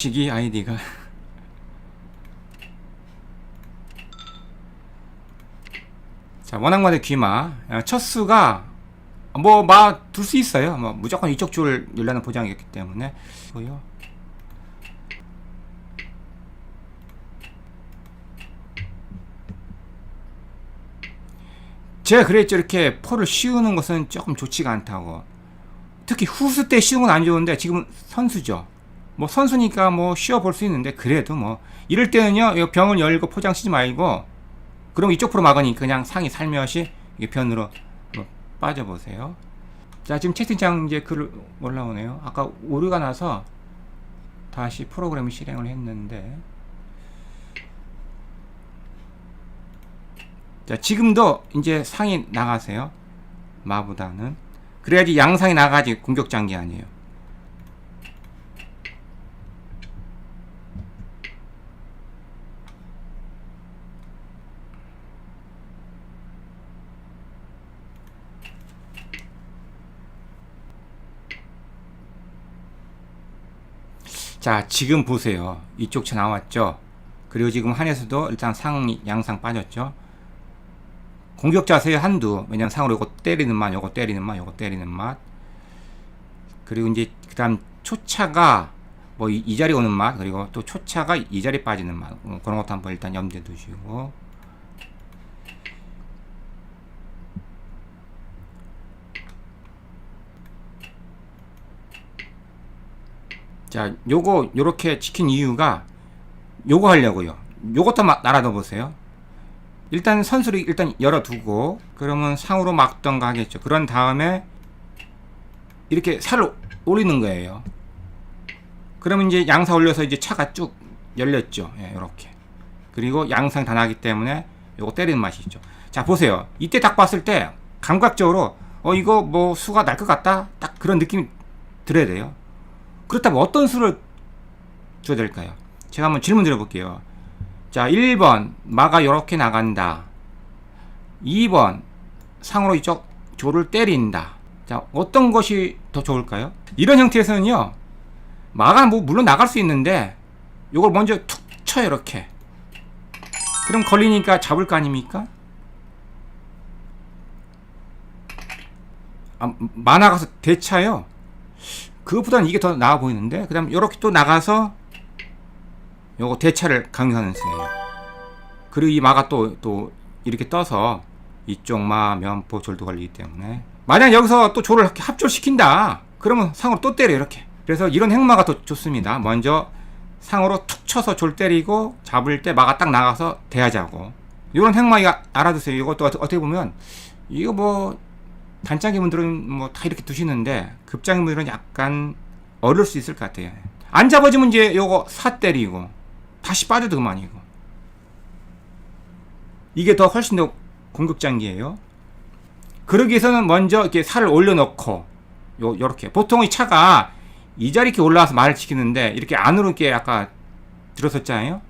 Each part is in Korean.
시기 아이디가. 자 원앙마대 귀마. 어, 첫 수가 뭐 마 둘 수 있어요. 뭐 무조건 이쪽 줄 열라는 보장이었기 때문에. 고요. 제가 그랬죠. 이렇게 포를 씌우는 것은 조금 좋지가 않다고. 특히 후수 때 씌우는 건 안 좋은데 지금 선수죠 뭐 선수니까 뭐 쉬어 볼 수 있는데 그래도 뭐 이럴 때는요 이 병을 열고 포장 치지 말고 그럼 이쪽 프로 막으니까 그냥 상이 살며시 이게 변으로 한번 빠져보세요. 자 지금 채팅창 이제 글 올라오네요. 아까 오류가 나서 다시 프로그램 실행을 했는데. 자 지금도 이제 상이 나가세요. 마보다는. 그래야지 양상이 나가지 공격 장기 아니에요 자 지금 보세요. 이쪽 차 나왔죠? 그리고 지금 한에서도 일단 상 양상 빠졌죠? 공격 자세 한두. 왜냐면 상으로 요거 때리는 맛 요거 때리는 맛 요거 때리는 맛. 그리고 이제 그 다음 초차가 뭐이 자리 오는 맛 그리고 또 초차가 이 자리 빠지는 맛. 어, 그런 것도 한번 일단 염두에 두시고 자 요거 요렇게 지킨 이유가 요거 하려고요. 요것도 막 날아둬 보세요. 일단 선수를 일단 열어두고 그러면 상으로 막던가 하겠죠. 그런 다음에 이렇게 살을 올리는 거예요. 그러면 이제 양사 올려서 이제 차가 쭉 열렸죠. 예, 이렇게. 그리고 양상 다 나기 때문에 요거 때리는 맛이 있죠. 자 보세요. 이때 딱 봤을 때 감각적으로 어 이거 뭐 수가 날 것 같다? 딱 그런 느낌이 들어야 돼요 그렇다면 어떤 수를 줘야 될까요? 제가 한번 질문 드려볼게요. 자 1번 마가 이렇게 나간다. 2번 상으로 이쪽 조를 때린다. 자 어떤 것이 더 좋을까요? 이런 형태에서는요 마가 뭐 물론 나갈 수 있는데 요걸 먼저 툭 쳐요 이렇게. 그럼 걸리니까 잡을 거 아닙니까? 아, 마 나가서 대차요 그것보다는 이게 더 나아 보이는데 그 다음 요렇게 또 나가서 요거 대차를 강조하는 셈이에요. 그리고 이 마가 또, 또 이렇게 떠서 이쪽 마, 면포, 졸도 걸리기 때문에 만약 여기서 또 조를 이렇게 합졸시킨다 그러면 상으로 또 때려 이렇게 그래서 이런 행마가 더 좋습니다. 먼저 상으로 툭 쳐서 졸 때리고 잡을 때 마가 딱 나가서 대하자고 이런 행마 알아두세요. 이것도 어떻게 보면 이거 뭐 단장기 분들은 뭐 다 이렇게 두시는데 급장기 분들은 약간 어려울 수 있을 것 같아요. 안 잡아주면 이제 요거 사 때리고 다시 빠져도 그만이고 이게 더 훨씬 더 공격장기예요. 그러기 위해서는 먼저 이렇게 살을 올려놓고 요 요렇게 보통 이 차가 이 자리 이렇게 올라와서 말을 지키는데 이렇게 안으로 이렇게 아까 들어섰잖아요.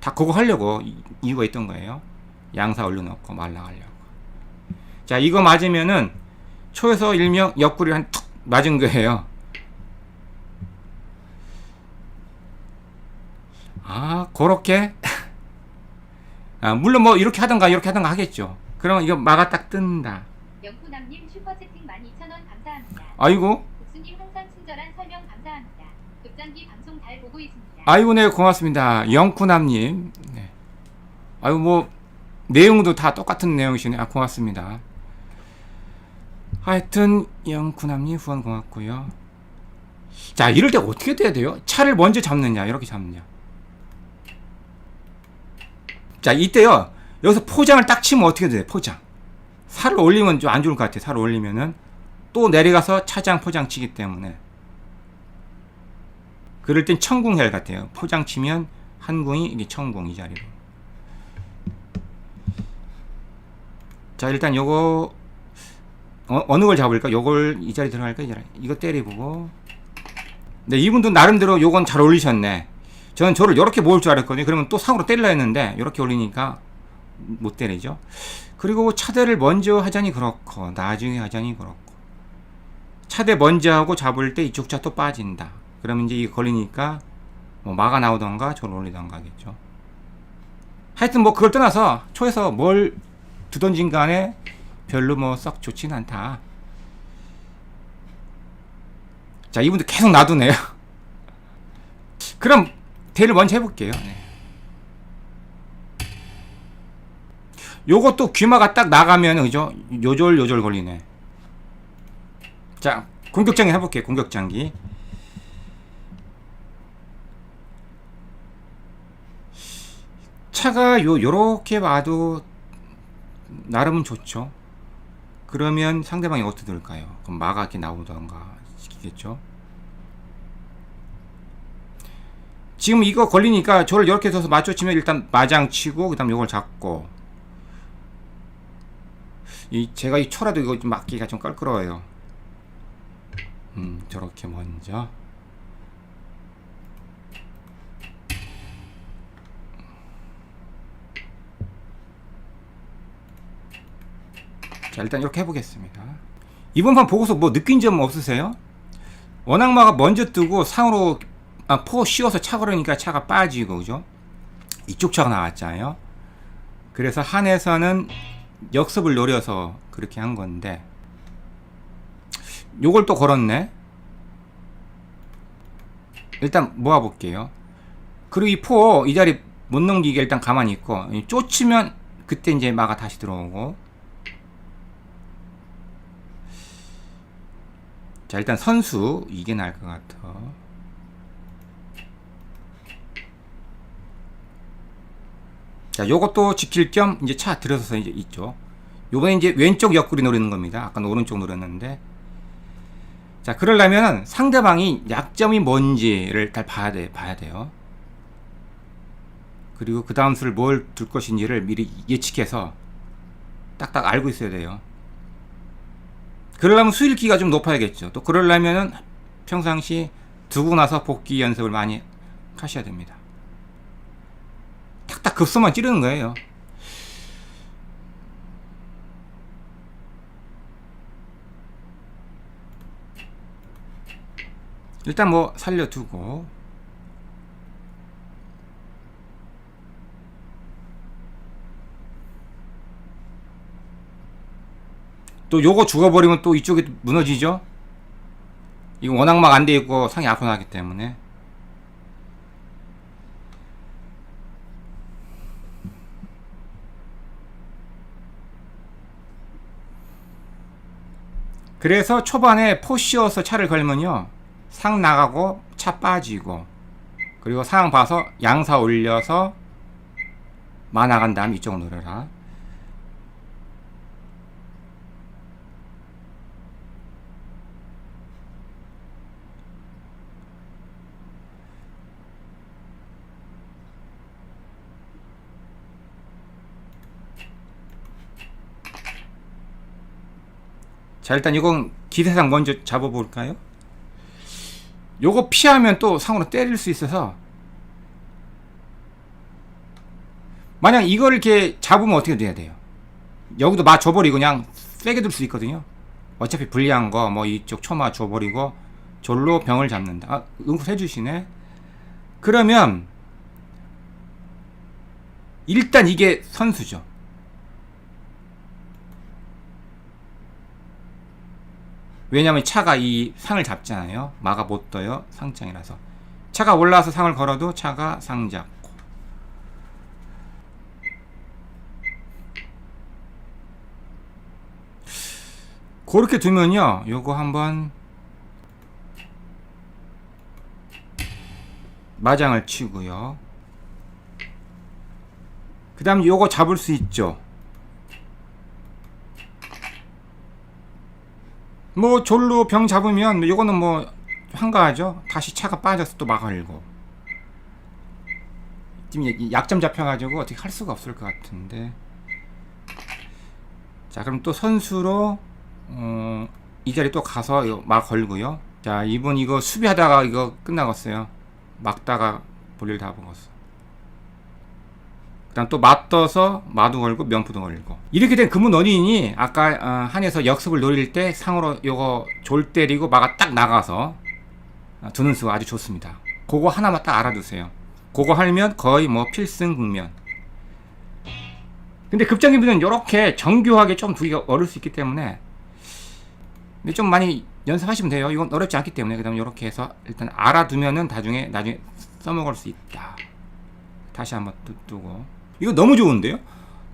다 그거 하려고 이- 이유가 있던 거예요. 양사 올려놓고 말 나가려고. 자 이거 맞으면은 초에서 일명 옆구리 한 툭 맞은 거예요. 아, 그렇게? 아, 물론 뭐 이렇게 하던가 이렇게 하던가 하겠죠. 그러면 이거 마가 딱 뜬다. 영쿠남님 슈퍼채팅 12,000원 감사합니다. 아이고, 국수님 항상 친절한 설명 감사합니다. 급장기 방송 잘 보고 있습니다. 아이고, 네, 고맙습니다. 영쿠남님. 네. 아이고, 뭐, 내용도 다 똑같은 내용이시네. 아, 고맙습니다. 하여튼, 영쿠남님 후원 고맙고요. 자, 이럴 때 어떻게 돼야 돼요? 차를 먼저 잡느냐, 이렇게 잡느냐. 자, 이때요. 여기서 포장을 딱 치면 어떻게 돼요? 포장. 살을 올리면 좀 안 좋을 것 같아요. 살을 올리면은 또 내려가서 차장 포장 치기 때문에 그럴 땐 천궁해야 같아요. 포장 치면 한궁이 이게 천궁 이 자리로. 자, 일단 요거 어, 어느 걸 잡을까? 요걸 이 자리 들어갈까? 이 자리. 이거 때리고. 네, 이분도 나름대로 요건 잘 올리셨네. 저는 저를 이렇게 모을 줄 알았거든요. 그러면 또 상으로 때리려 했는데 이렇게 올리니까 못 때리죠. 그리고 차대를 먼저 하자니 그렇고 나중에 하자니 그렇고 차대 먼저 하고 잡을 때 이쪽 차 또 빠진다. 그러면 이제 이게 걸리니까 뭐 마가 나오던가 저를 올리던가 하겠죠. 하여튼 뭐 그걸 떠나서 초에서 뭘 두던진 간에 별로 뭐 썩 좋진 않다. 자, 이분들 계속 놔두네요. 그럼 대를 먼저 해볼게요. 네. 요것도 귀마가 딱 나가면 그죠? 요절 요절 걸리네. 자, 공격장기 해볼게요. 공격장기. 차가 요 요렇게 봐도 나름은 좋죠. 그러면 상대방이 어떻게 될까요? 그럼 마가 이렇게 나오던가 시키겠죠. 지금 이거 걸리니까 저를 이렇게 서서 맞춰치면 일단 마장 치고 그 다음 요걸 잡고 이 제가 이 초라도 이거 좀 맞기가 좀 껄끄러워요. 음 저렇게 먼저 자 일단 이렇게 해보겠습니다. 이번 판 보고서 뭐 느낀 점 없으세요? 원악마가 먼저 뜨고 상으로 아, 포 씌워서 차 걸으니까 차가 빠지고 그죠? 이쪽 차가 나왔잖아요. 그래서 한에서는 역습을 노려서 그렇게 한 건데 요걸 또 걸었네. 일단 모아 볼게요. 그리고 이 포 이 자리 못 넘기게 일단 가만히 있고 이 쫓으면 그때 이제 마가 다시 들어오고 자 일단 선수 이게 나을 것 같아. 자 요것도 지킬 겸 이제 차 들어서서 이제 있죠. 요번에 이제 왼쪽 옆구리 노리는 겁니다. 아까는 오른쪽 노렸는데 자 그러려면 상대방이 약점이 뭔지를 잘 봐야 돼 봐야 돼요. 그리고 그 다음 수를 뭘 둘 것인지를 미리 예측해서 딱딱 알고 있어야 돼요. 그러려면 수일기가 좀 높아야겠죠. 또 그러려면은 평상시 두고 나서 복귀 연습을 많이 하셔야 됩니다. 탁탁 급소만 찌르는 거예요. 일단 뭐 살려두고 또 요거 죽어버리면 또 이쪽이 무너지죠? 이거 워낙 막안 돼 있고 상이 앞으로 나기 때문에 그래서 초반에 포 씌워서 차를 걸면요 상 나가고 차 빠지고 그리고 상황 봐서 양사 올려서 마 나간 다음 이쪽으로 노려라 자 일단 이건 기세상 먼저 잡아볼까요? 요거 피하면 또 상으로 때릴 수 있어서 만약 이걸 이렇게 잡으면 어떻게 돼야 돼요? 여기도 마 줘버리고 그냥 세게 들 수 있거든요. 어차피 불리한 거 뭐 이쪽 초마 줘버리고 절로 병을 잡는다. 아, 응급 해 주시네. 그러면 일단 이게 선수죠. 왜냐면 차가 이 상을 잡잖아요. 마가 못 떠요. 상장이라서. 차가 올라와서 상을 걸어도 차가 상 잡고. 그렇게 두면요. 요거 한번 마장을 치고요. 그 다음 요거 잡을 수 있죠. 뭐 졸로 병 잡으면 요거는 뭐 한가하죠. 다시 차가 빠져서 또 막을고. 지금 이- 약점 잡혀가지고 어떻게 할 수가 없을 것 같은데. 자 그럼 또 선수로 어, 이 자리 또 가서 막 걸고요. 자 이분 이거 수비하다가 이거 끝나갔어요. 막다가 볼일 다 먹었어. 그다음 또 맞떠서 마도 걸고 면포도 걸고 이렇게 된 금은 원인이 아까 어, 한에서 역습을 노릴 때 상으로 요거 졸 때리고 마가 딱 나가서 어, 두는 수가 아주 좋습니다. 그거 하나만 딱 알아두세요. 그거 하면 거의 뭐 필승 국면. 근데 급장기부는 이렇게 정교하게 좀 두기가 어려울 수 있기 때문에 근데 좀 많이 연습하시면 돼요. 이건 어렵지 않기 때문에 그다음에 이렇게 해서 일단 알아두면은 나중에 나중에 써먹을 수 있다. 다시 한번 또 뜨고 이거 너무 좋은데요?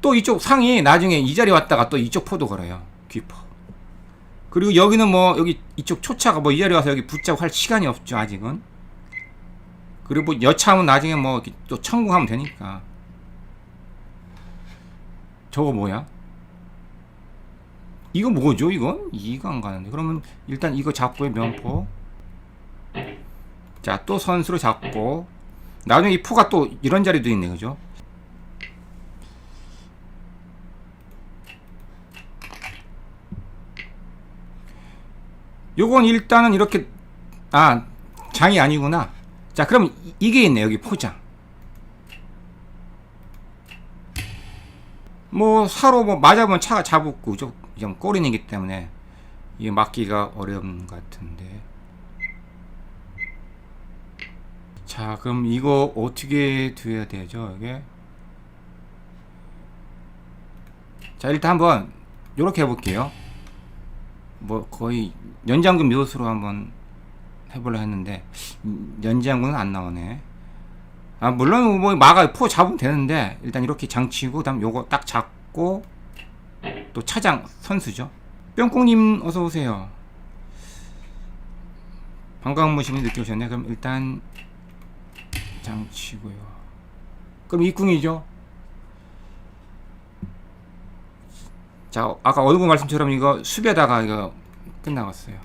또 이쪽 상이 나중에 이 자리 왔다가 또 이쪽 포도 걸어요. 귀포. 그리고 여기는 뭐 여기 이쪽 초차가 뭐 이 자리 와서 여기 붙자고 할 시간이 없죠 아직은. 그리고 뭐 여차하면 나중에 뭐 또 청구하면 되니까. 저거 뭐야? 이거 뭐죠 이건? 이해가 안 가는데 그러면 일단 이거 잡고의 면포 자 또 선수로 잡고 나중에 이 포가 또 이런 자리도 있네 그죠? 요건 일단은 이렇게 아 장이 아니구나. 자 그럼 이- 이게 있네 여기 포장. 뭐 사로 뭐 맞아보면 차가 잡고 좀, 좀 꼬리내기 때문에 이게 막기가 어려운 것 같은데. 자 그럼 이거 어떻게 돼야 되죠 이게? 자 일단 한번 요렇게 해볼게요 뭐 거의 연장근 묘수로 한번 해보려 했는데 음, 연장근은 안 나오네. 아 물론 뭐 마가 포 잡으면 되는데 일단 이렇게 장치고 그다음 요거 딱 잡고 또 차장 선수죠. 뿅꽁님 어서 오세요. 반가운 모습을 늦게 오셨네. 그럼 일단 장치고요. 그럼 이궁이죠 자 아까 어느 분 말씀처럼 이거 숲에다가 이거 끝나갔어요